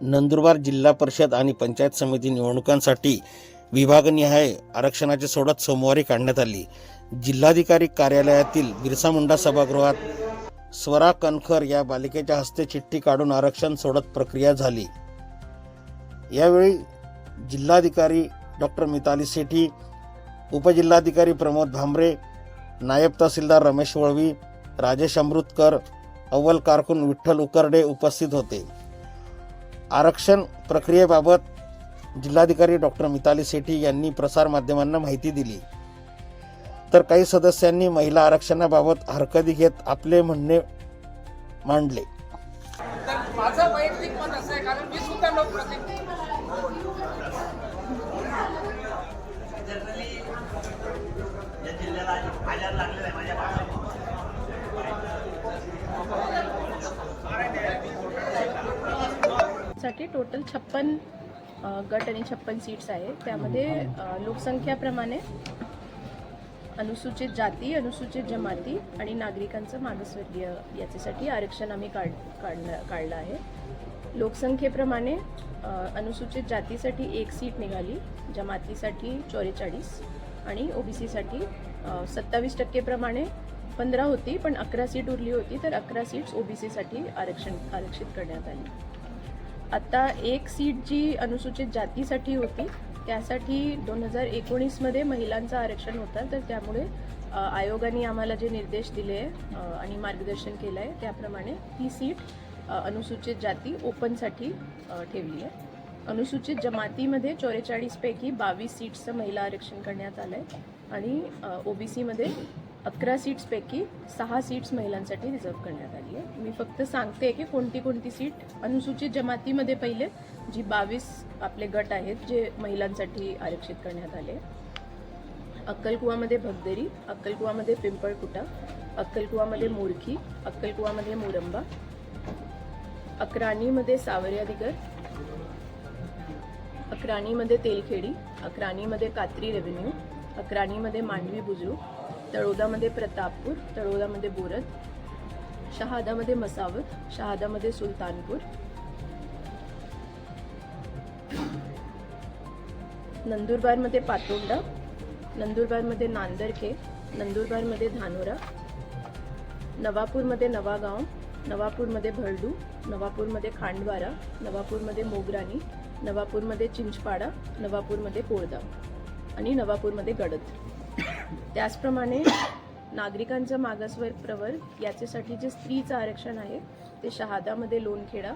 नंदुरबार जिल्हा परिषद आणि पंचायत समिती निवडणुकांसाठी विभागनिहाय आरक्षणाची सोडत सोमवारी काढण्यात आली. जिल्हाधिकारी कार्यालयातील बिरसा मुंडा सभागृहात स्वरा कणखर या बालिकेच्या हस्ते चिठ्ठी काढून आरक्षण सोडत प्रक्रिया झाली. यावेळी जिल्हाधिकारी डॉक्टर मिताली सेठी उपजिल्हाधिकारी प्रमोद भांबरे नायब तहसीलदार रमेश वळवी राजेश अमृतकर अव्वल कारकून विठ्ठल उकरडे उपस्थित होते. आरक्षण प्रक्रियेबाबत जिल्हाधिकारी डॉक्टर मिताली सेठी यांनी प्रसारमाध्यमांना माहिती दिली. तर काही सदस्यांनी महिला आरक्षणाबाबत हरकती घेत आपले म्हणणे मांडले. माझं वैयक्तिक मत असं आहे कारण मी सुद्धा लोकप्रतिनिधी. लोकसभेसाठी टोटल छप्पन गट आणि छप्पन सीट्स आहे त्यामध्ये लोकसंख्याप्रमाणे अनुसूचित जाती अनुसूचित जमाती आणि नागरिकांचं मागासवर्गीय याच्यासाठी आरक्षण आम्ही काढ काढलं काढलं आहे. लोकसंख्येप्रमाणे अनुसूचित जातीसाठी एक सीट निघाली जमातीसाठी चौवेचाळीस आणि ओबीसीसाठी सत्तावीस टक्केप्रमाणे पंधरा होती पण अकरा सीट उरली होती तर अकरा सीट्स ओबीसीसाठी आरक्षण आरक्षित करण्यात आली. आता एक सीट जी अनुसूचित जातीसाठी होती त्यासाठी दोन हजार एकोणीसमध्ये महिलांचं आरक्षण होतं तर त्यामुळे आयोगाने आम्हाला जे निर्देश दिले आहे आणि मार्गदर्शन केलं आहे त्याप्रमाणे ती सीट अनुसूचित जाती ओपनसाठी ठेवली आहे. अनुसूचित जमातीमध्ये चौवेचाळीसपैकी बावीस सीट्सचं महिला आरक्षण करण्यात आलं आहे आणि ओ बी सीमध्ये अकरा सीट्सपैकी सहा सीट्स महिलांसाठी रिझर्व करण्यात आली आहे. मी फक्त सांगते की कोणती कोणती सीट अनुसूचित जमातीमध्ये पहिले जी बावीस आपले गट आहेत जे महिलांसाठी आरक्षित करण्यात आले. अक्कलकुवामध्ये भगदेरी अक्कलकुवामध्ये पिंपळकुटा अक्कलकुवामध्ये मोरखी अक्कलकुवामध्ये मोरंबा अक्राणीमध्ये सावरियादिगर अक्राणीमध्ये तेलखेडी अक्राणीमध्ये कात्री रेव्हेन्यू अक्राणीमध्ये मांडवी बुजरू तळोदामध्ये प्रतापपूर तळोदामध्ये बोरद शहादामध्ये मसावत शहादामध्ये सुलतानपूर. नंदुरबारमध्ये पातोंडा नंदुरबारमध्ये नांदरखे नंदुरबारमध्ये धानोरा नवापूरमध्ये नवागाव नवापूरमध्ये भरडू नवापूरमध्ये खांडवारा नवापूरमध्ये मोगराणी नवापूरमध्ये चिंचपाडा नवापूरमध्ये कोळदा आणि नवापूरमध्ये गडद. त्याचप्रमाणे नागरिकांचं मागासवर्ग प्रवर्ग याच्यासाठी जे स्त्रीचं आरक्षण आहे ते शहादामध्ये लोणखेडा.